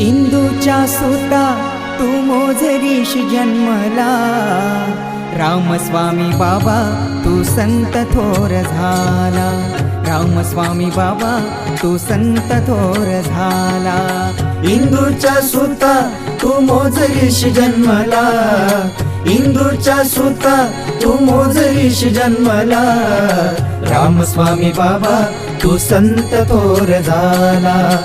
इंदूच्या सुता तू मोजरीश जन्मला. रामस्वामी बाबा तू संत थोर झाला. रामस्वामी बाबा तू संत थोर झाला. इंदूच्या सुता तू मोजरीश जन्मला. इंदूच्या सुता तू मोजरीश जन्मला. रामस्वामी बाबा तू संत थोर झाला.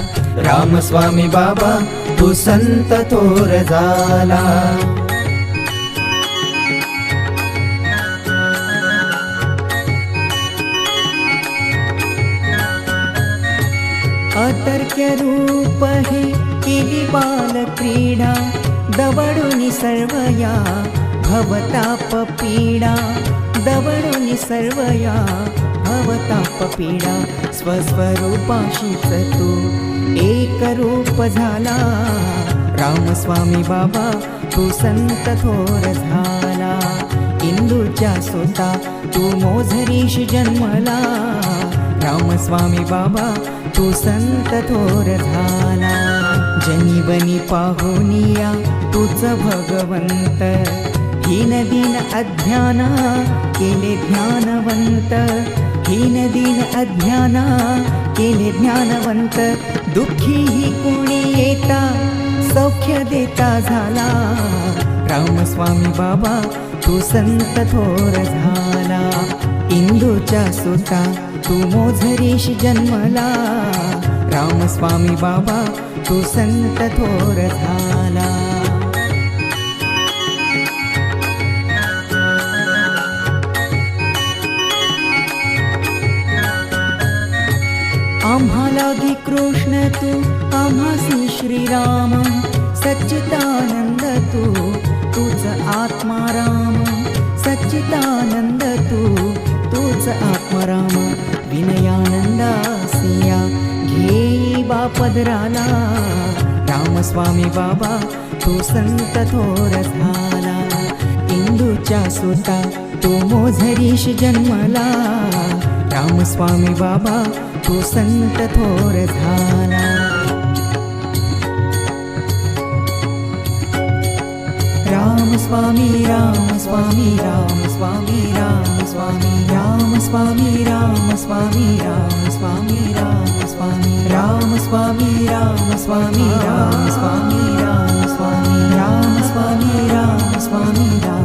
रामस्वामी बाबा तू संत थोर झाला. अतर्क्य रूप हे केली बाल क्रीडा दवडून सर्वया भवताप पीडा दवडून सर्वया भवताप पीडा स्वस्वरूपाशीच तू एक रूप झाला. रामस्वामी बाबा तू संत थोर झाला. इंदूच्या सुता तू मोझरीश जन्मला. रामस्वामी बाबा तू संत थोर झाला. जनीवनी पाहुनिया तूच भगवंत. हीन दिन अध्याना केले ध्यानवंत दीन अज्ञाना केले ज्ञानवंत दुःखी ही कोणी येता सौख्य देता झाला रामस्वामी बाबा तू संत थोर झाला इंदूच्या सुता तू मोझरीश जन्मला रामस्वामी बाबा तू संत थोर झाला श्यामलाधि कृष्ण तु आम्हासि श्रीराम. सच्चिदानन्द तु तूच आत्मा राम. सच्चिदानन्द तु तूच आत्मराम विनयानन्दासिया घे बा रामस्वामी बाबा तू संत थोर झाला इंदूच्या सुता तो मोझरीश जन्मला. रामस्वामी बाबा तू संत थोर झाला राम स्वामी राम स्वामी राम स्वामी राम स्वामी राम स्वामी राम स्वामी राम स्वामी राम स्वामी राम स्वामी राम स्वामी राम स्वामी राम स्वामी राम स्वामी राम स्वामी राम